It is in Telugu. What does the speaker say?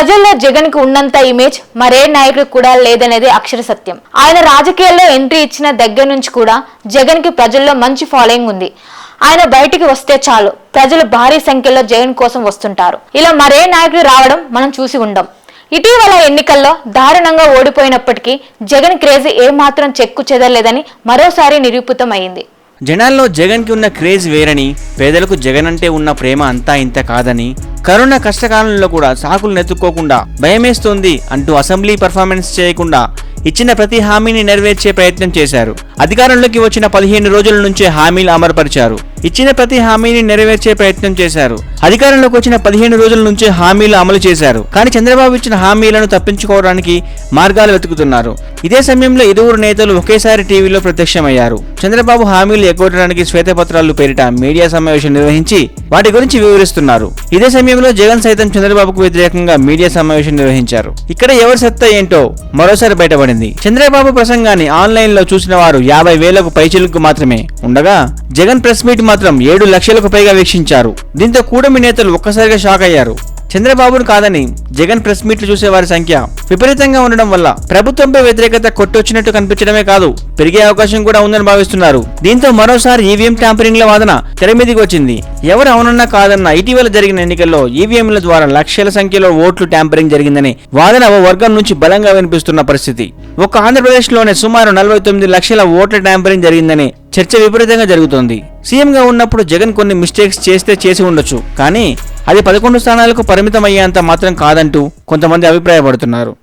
ప్రజల్లో జగన్కు ఉన్నంత ఇమేజ్ మరే నాయకుడికి కూడా లేదనేది అక్షర సత్యం. ఆయన రాజకీయాల్లో ఎంట్రీ ఇచ్చిన దగ్గర నుంచి కూడా జగన్కి ప్రజల్లో మంచి ఫాలోయింగ్ ఉంది. ఆయన బయటికి వస్తే చాలు. ప్రజలు భారీ సంఖ్యలో జగన్ కోసం వస్తుంటారు. ఇలా మరే నాయకుడు రావడం మనం చూసి ఉండం. ఇటీవల ఎన్నికల్లో దారుణంగా ఓడిపోయినప్పటికీ జగన్ క్రేజ్ ఏమాత్రం చెక్కు చెదరలేదని మరోసారి నిరూపితం అయింది జనాల్లో జగన్కి ఉన్న క్రేజ్ వేరని పేదలకు జగన్ అంటే ఉన్న ప్రేమ అంతా ఇంత కాదని కరోనా కష్టకాలంలో కూడా సాకులు నెత్తుక్కోకుండా భయమేస్తోంది అంటూ అసెంబ్లీ పర్ఫార్మెన్స్ చేయకుండా ఇచ్చిన ప్రతి హామీని నెరవేర్చే ప్రయత్నం చేశారు. అధికారంలోకి వచ్చిన పదిహేను రోజుల నుంచే హామీలు అమలుపరిచారు. ఇచ్చిన ప్రతి హామీని నెరవేర్చే ప్రయత్నం చేశారు. అధికారంలోకి వచ్చిన పదిహేను రోజుల నుంచే హామీలు అమలు చేశారు. కానీ చంద్రబాబు ఇచ్చిన హామీలను తప్పించుకోవడానికి మార్గాలు వెతుకుతున్నారు. ఇదే సమయంలో ఇరువురు నేతలు ఒకేసారి టీవీలో ప్రత్యక్షమయ్యారు. చంద్రబాబు హామీలు ఎగ్గొట్టడానికి శ్వేతపత్రాలు పేరిట మీడియా సమావేశం నిర్వహించి వాటి గురించి వివరిస్తున్నారు. ఇదే సమయంలో జగన్ సైతం చంద్రబాబుకు వ్యతిరేకంగా మీడియా సమావేశం నిర్వహించారు. ఇక్కడ ఎవరి సత్తా ఏంటో మరోసారి బయటపడింది చంద్రబాబు ప్రసంగాన్ని ఆన్లైన్లో చూసిన వారు యాభై వేలకు పైచిలకు మాత్రమే. ఉండగా జగన్ ప్రెస్ మీట్ మాత్రం ఏడు లక్షలకు పైగా వీక్షించారు. దీంతో కూటమి నేతలు ఒక్కసారిగా షాక్ అయ్యారు. చంద్రబాబును కాదని జగన్ ప్రెస్ మీట్లు చూసే వారి సంఖ్య విపరీతంగా ఉండడం వల్ల ప్రభుత్వంపై వ్యతిరేకత కొట్టొచ్చినట్టు కనిపించడమే కాదు పెరిగే అవకాశం కూడా ఉందని భావిస్తున్నారు. దీంతో మరోసారి ఈవీఎం ట్యాంపరింగ్ల వాదన తెర వచ్చింది. ఎవరు అవునన్నా కాదన్నా ఇటీవల జరిగిన ఎన్నికల్లో ఈవీఎంల ద్వారా లక్షల సంఖ్యలో ఓట్లు ట్యాంపరింగ్ జరిగిందని వాదన ఓ వర్గం నుంచి బలంగా వినిపిస్తున్న పరిస్థితి. ఒక్క ఆంధ్రప్రదేశ్లోనే సుమారు నలభై తొమ్మిది లక్షల ఓట్ల ట్యాంపరింగ్ జరిగిందని చర్చ విపరీతంగా జరుగుతోంది. సీఎంగా ఉన్నప్పుడు జగన్ కొన్ని మిస్టేక్స్ చేస్తే చేసి ఉండొచ్చు. కానీ అది పదకొండు స్థానాలకు పరిమితమయ్యేంత మాత్రం కాదంటూ కొంతమంది అభిప్రాయపడుతున్నారు.